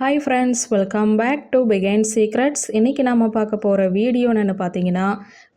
Hi friends welcome back to பிகைன் secrets இன்றைக்கி நாம் பார்க்க போகிற வீடியோன்னு பார்த்தீங்கன்னா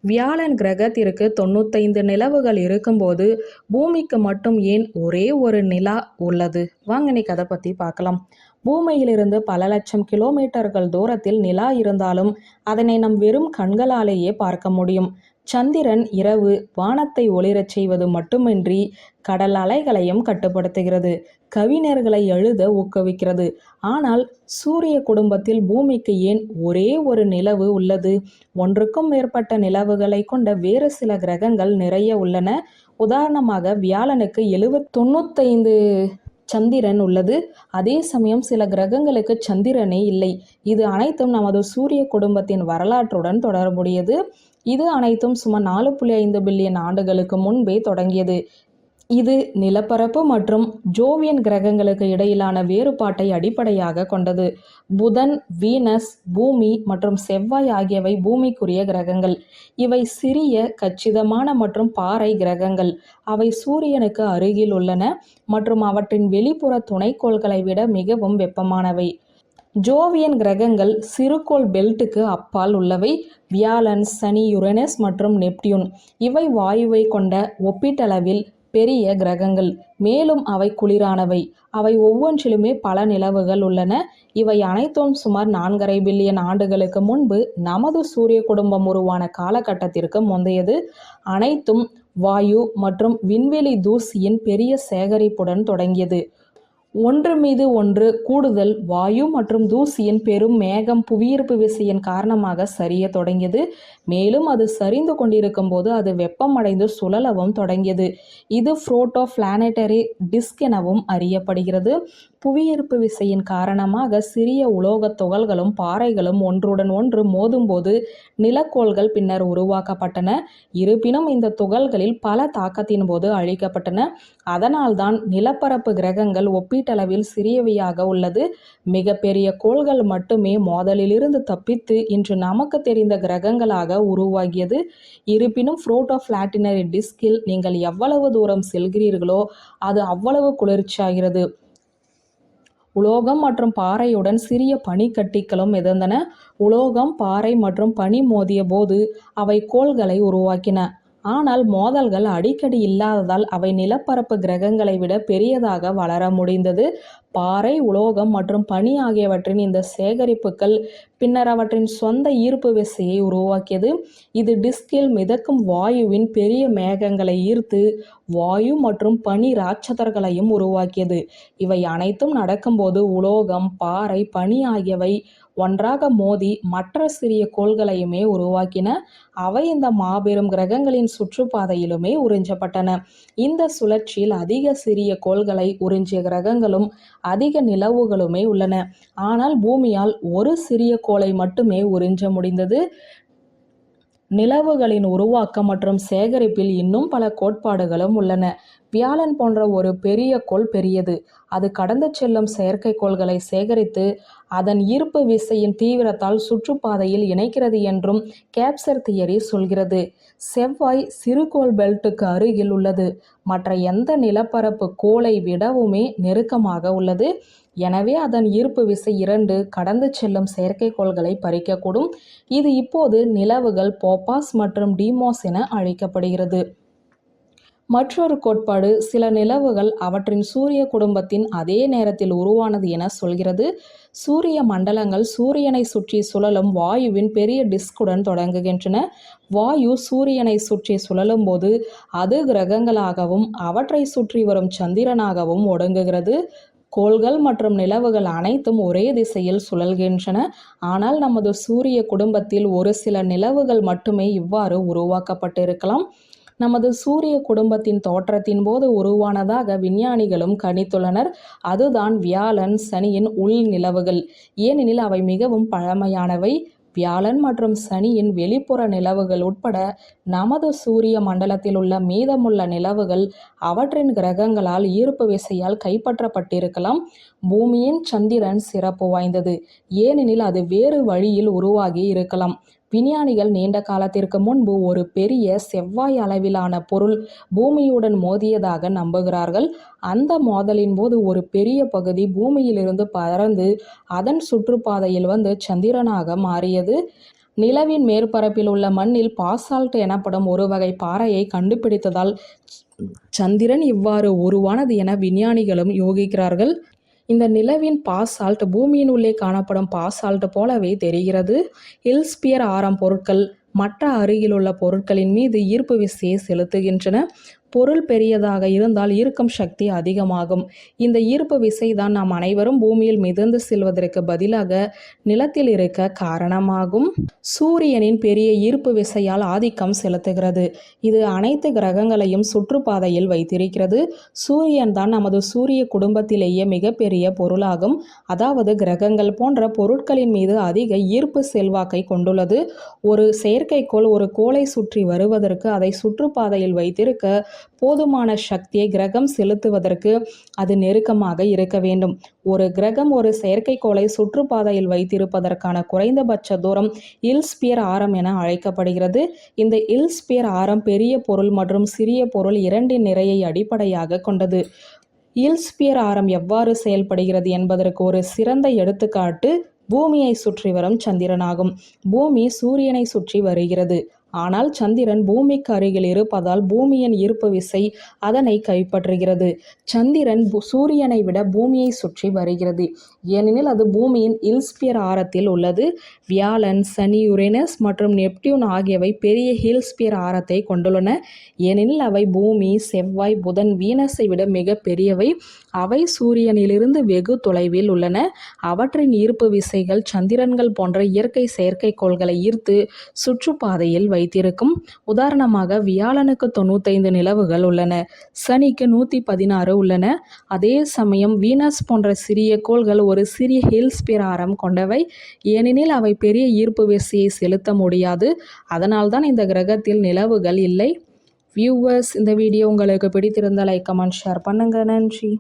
வியாழன் கிரகத்திற்கு தொண்ணூத்தைந்து நிலவுகள் இருக்கும்போது பூமிக்கு மட்டும் ஏன் ஒரே ஒரு நிலா உள்ளது? வாங்க இன்னைக்கு அதை பற்றி பார்க்கலாம். பூமியிலிருந்து பல லட்சம் கிலோமீட்டர்கள் தூரத்தில் நிலா இருந்தாலும் அதனை நம் வெறும் கண்களாலேயே பார்க்க முடியும். சந்திரன் இரவு வானத்தை ஒளிரச் செய்வது மட்டுமின்றி கடல் அலைகளையும் கட்டுப்படுத்துகிறது. கவிஞர்களை எழுத ஊக்குவிக்கிறது. ஆனால் சூரிய குடும்பத்தில் பூமிக்கு ஏன் ஒரே ஒரு நிலவு உள்ளது? ஒன்றுக்கும் மேற்பட்ட நிலவுகளை கொண்ட வேறு சில கிரகங்கள் நிறைய உள்ளன. உதாரணமாக வியாழனுக்கு எழுவத் தொண்ணூத்தைந்து சந்திரன் உள்ளது. அதே சமயம் சில கிரகங்களுக்கு சந்திரனே இல்லை. இது அனைத்தும் நமது சூரிய குடும்பத்தின் வரலாற்றுடன் தொடர்புடையது. இது அனைத்தும் சுமார் நாலு புள்ளி ஐந்து பில்லியன் ஆண்டுகளுக்கு முன்பே தொடங்கியது. இது நிலப்பரப்பு மற்றும் ஜோவியன் கிரகங்களுக்கு இடையிலான வேறுபாட்டை அடிப்படையாக கொண்டது. புதன் வீனஸ் பூமி மற்றும் செவ்வாய் ஆகியவை பூமிக்குரிய கிரகங்கள். இவை சிறிய கச்சிதமான மற்றும் பாறை கிரகங்கள். அவை சூரியனுக்கு அருகில் உள்ளன மற்றும் அவற்றின் வெளிப்புற துணைக்கோள்களை விட மிகவும் வெப்பமானவை. ஜோவியன் கிரகங்கள் சிறுகோள் பெல்ட்டுக்கு அப்பால் உள்ளவை. வியாழன் சனி யுரேனஸ் மற்றும் நெப்டியூன். இவை வாயுவை கொண்ட ஒப்பீட்டளவில் பெரிய கிரகங்கள். மேலும் அவை குளிரானவை. அவை ஒவ்வொன்றிலுமே பல நிலவுகள் உள்ளன. இவை அனைத்தும் சுமார் நான்கரை பில்லியன் ஆண்டுகளுக்கு முன்பு நமது சூரிய குடும்பம் உருவான காலகட்டத்திற்கு முந்தையது. அனைத்தும் வாயு மற்றும் விண்வெளி தூசியின் பெரிய சேகரிப்புடன் தொடங்கியது. ஒன்று மீது ஒன்று கூடுதல் வாயு மற்றும் தூசியின் பெரும் மேகம் புவியீர்ப்பு விசையின் காரணமாக சரிய தொடங்கியது. மேலும் அது சரிந்து கொண்டிருக்கும் போது அது வெப்பமடைந்து சுழலவும் தொடங்கியது. இது புரோட்டோ பிளானட்டரி டிஸ்க் எனவும் அறியப்படுகிறது. புவியீர்ப்பு விசையின் காரணமாக சிறிய உலோகத் துகள்களும் பாறைகளும் ஒன்றுடன் ஒன்று மோதும்போது நிலக்கோள்கள் பின்னர் உருவாக்கப்பட்டன. இருப்பினும் இந்த துகள்களில் பல தாக்கத்தின் போது அழிக்கப்பட்டன. அதனால்தான் நிலப்பரப்பு கிரகங்கள் ஒப்பீட்டளவில் சிறியவையாக உள்ளது. மிகப்பெரிய கோள்கள் மட்டுமே மோதலிலிருந்து தப்பித்து இன்று நமக்கு தெரிந்த கிரகங்களாக உருவாகியது. இருப்பினும் புரோட்டோபிளாட்டினரி டிஸ்கில் நீங்கள் எவ்வளவு தூரம் செல்கிறீர்களோ அது அவ்வளவு குளிர்ச்சியாகிறது. உலோகம் மற்றும் பாறையுடன் சிறிய பனிக்கட்டிகளும் மிதந்தன. உலோகம் பாறை மற்றும் பனி மோதிய போது அவை கோள்களை உருவாக்கின. ஆனால் மோதல்கள் அடிக்கடி இல்லாததால் அவை நிலப்பரப்பு கிரகங்களை விட பெரியதாக வளர முடிந்தது. பாறை உலோகம் மற்றும் பனி ஆகியவற்றின் இந்த சேகரிப்புகள் பின்னர் அவற்றின் சொந்த ஈர்ப்பு விசையை உருவாக்கியது. இது டிஸ்கில் மிதக்கும் வாயுவின் பெரிய மேகங்களை ஈர்த்து வாயு மற்றும் பனி ராட்சதர்களையும் உருவாக்கியது. இவை அனைத்தும் நடக்கும்போது உலோகம் பாறை பனி ஆகியவை ஒன்றாக மோதி மற்ற சிறிய கோள்களையுமே உருவாக்கின. அவை இந்த மாபெரும் கிரகங்களின் சுற்றுப்பாதையிலுமே உறிஞ்சப்பட்டன. இந்த சுழற்சியில் அதிக சிறிய கோள்களை உறிஞ்சிய கிரகங்களும் அதிக நிலவுகளுமே உள்ளன. ஆனால் பூமியால் ஒரு சிறிய கோளை மட்டுமே உறிஞ்ச முடிந்தது. நிலவுகளின் உருவாக்கம் மற்றும் சேகரிப்பில் இன்னும் பல கோட்பாடுகளும் உள்ளன. வியாழன் போன்ற ஒரு பெரிய கோள் பெரியது. அது கடந்து செல்லும் செயற்கைக்கோள்களை சேகரித்து அதன் ஈர்ப்பு விசையின் தீவிரத்தால் சுற்றுப்பாதையில் இணைக்கிறது என்றும் கேப்சர் தியரி சொல்கிறது. செவ்வாய் சிறுகோள் பெல்ட்டுக்கு அருகில் உள்ளது. மற்ற எந்த நிலப்பரப்பு கோளை விடவுமே நெருக்கமாக உள்ளது. எனவே அதன் ஈர்ப்பு விசை இரண்டு கடந்து செல்லும் செயற்கைக்கோள்களை பறிக்கக்கூடும். இது இப்போது நிலவுகள் போப்பாஸ் மற்றும் டிமோஸ் என அழைக்கப்படுகிறது. மற்றொரு கோட்பாடு சில நிலவுகள் அவற்றின் சூரிய குடும்பத்தின் அதே நேரத்தில் உருவானது என சொல்கிறது. சூரிய மண்டலங்கள் சூரியனை சுற்றி சுழலும் வாயுவின் பெரிய டிஸ்குடன் தொடங்குகின்றன. வாயு சூரியனை சுற்றி சுழலும் போது அது கிரகங்களாகவும் அவற்றை சுற்றி வரும் சந்திரனாகவும் ஒடுங்குகிறது. கோள்கள் மற்றும் நிலவுகள் அனைத்தும் ஒரே திசையில் சுழல்கின்றன. ஆனால் நமது சூரிய குடும்பத்தில் ஒரு சில நிலவுகள் மட்டுமே இவ்வாறு உருவாக்கப்பட்டிருக்கலாம். நமது சூரிய குடும்பத்தின் தோற்றத்தின் போது உருவானதாக விஞ்ஞானிகளும் கணித்துள்ளனர். அதுதான் வியாழன் சனியின் உள் நிலவுகள். ஏனெனில் அவை மிகவும் பழமையானவை. வியாழன் மற்றும் சனியின் வெளிப்புற நிலவுகள் உட்பட நமது சூரிய மண்டலத்தில் உள்ள மீதமுள்ள நிலவுகள் அவற்றின் கிரகங்களால் ஈர்ப்பு விசையால் கைப்பற்றப்பட்டிருக்கலாம். பூமியின் சந்திரன் சிறப்பு வாய்ந்தது. ஏனெனில் அது வேறு வழியில் உருவாகி இருக்கலாம். விஞ்ஞானிகள் நீண்ட காலத்திற்கு முன்பு ஒரு பெரிய செவ்வாய் அளவிலான பொருள் பூமியுடன் மோதியதாக நம்புகிறார்கள். அந்த மோதலின் போது ஒரு பெரிய பகுதி பூமியிலிருந்து பறந்து அதன் சுற்றுப்பாதையில் வந்து சந்திரனாக மாறியது. நிலவின் மேற்பரப்பில் உள்ள மண்ணில் பாசால்ட் எனப்படும் ஒரு வகை பாறையை கண்டுபிடித்ததால் சந்திரன் இவ்வாறு உருவானது என விஞ்ஞானிகளும் யோகிக்கிறார்கள். இந்த நிலவின் பாசால்ட் பூமியின் உள்ளே காணப்படும் பாசால்ட் போலவே தெரிகிறது. ஹில்ஸ்பியர் ஆரம் பொருட்கள் மற்ற அருகிலுள்ள பொருட்களின் மீது ஈர்ப்பு விசையை செலுத்துகின்றன. பொருள் பெரியதாக இருந்தால் ஈர்க்கும் சக்தி அதிகமாகும். இந்த ஈர்ப்பு விசைதான் நாம் அனைவரும் பூமியில் மிதந்து செல்வதற்கு பதிலாக நிலத்தில் இருக்க காரணமாகும். சூரியனின் பெரிய ஈர்ப்பு விசையால் ஆதிக்கம் செலுத்துகிறது. இது அனைத்து கிரகங்களையும் சுற்றுப்பாதையில் வைத்திருக்கிறது. சூரியன் தான் நமது சூரிய குடும்பத்திலேயே மிகப்பெரிய பொருளாகும். அதாவது கிரகங்கள் போன்ற பொருட்களின் மீது அதிக ஈர்ப்பு செல்வாக்கை கொண்டுள்ளது. ஒரு செயற்கைக்கோள் ஒரு கோளை சுற்றி வருவதற்கு அதை சுற்றுப்பாதையில் வைத்திருக்க போதுமான சக்தியை கிரகம் செலுத்துவதற்கு அது நெருக்கமாக இருக்க வேண்டும். ஒரு கிரகம் ஒரு செயற்கைக்கோளை சுற்றுப்பாதையில் வைத்திருப்பதற்கான குறைந்தபட்ச தூரம் இல்ஸ்பியர் ஆரம் என அழைக்கப்படுகிறது. இந்த இல்ஸ்பியர் ஆரம் பெரிய பொருள் மற்றும் சிறிய பொருள் இரண்டின் நிறையை அடிப்படையாக கொண்டது. இல்ஸ்பியர் ஆரம் எவ்வாறு செயல்படுகிறது என்பதற்கு ஒரு சிறந்த எடுத்துக்காட்டு பூமியை சுற்றி வரும் சந்திரனாகும். பூமி சூரியனை சுற்றி வருகிறது. ஆனால் சந்திரன் பூமிக்கு அருகில் இருப்பதால் பூமியின் ஈர்ப்பு விசை அதனை கைப்பற்றுகிறது. சந்திரன் சூரியனை விட பூமியை சுற்றி வருகிறது. ஏனெனில் அது பூமியின் இல்ஸ்பியர் ஆரத்தில் உள்ளது. வியாழன் சனி யுரேனஸ் மற்றும் நெப்டியூன் ஆகியவை பெரிய ஹில்ஸ்பியர் ஆரத்தை கொண்டுள்ளன. ஏனெனில் அவை பூமி செவ்வாய் புதன் வீனஸை விட மிக பெரியவை. அவை சூரியனிலிருந்து வெகு தொலைவில் உள்ளன. அவற்றின் ஈர்ப்பு விசைகள் சந்திரன்கள் போன்ற இயற்கை செயற்கைக்கோள்களை ஈர்த்து சுற்றுப்பாதையில் வைத்திருக்கும். உதாரணமாக வியாழனுக்கு தொண்ணூத்தைந்து நிலவுகள் உள்ளன. சனிக்கு நூற்றி பதினாறு உள்ளன. அதே சமயம் வீனஸ் போன்ற சிறிய கோள்கள் ஒரு சிறிய ஹில்ஸ் பிராரம் கொண்டவை. ஏனெனில் அவை பெரிய ஈர்ப்பு விசையை செலுத்த முடியாது. அதனால்தான் இந்த கிரகத்தில் நிலவுகள் இல்லை. வியூவர்ஸ் இந்த வீடியோ உங்களுக்கு பிடித்திருந்தால் லைக் கமெண்ட் ஷேர் பண்ணுங்க. நன்றி.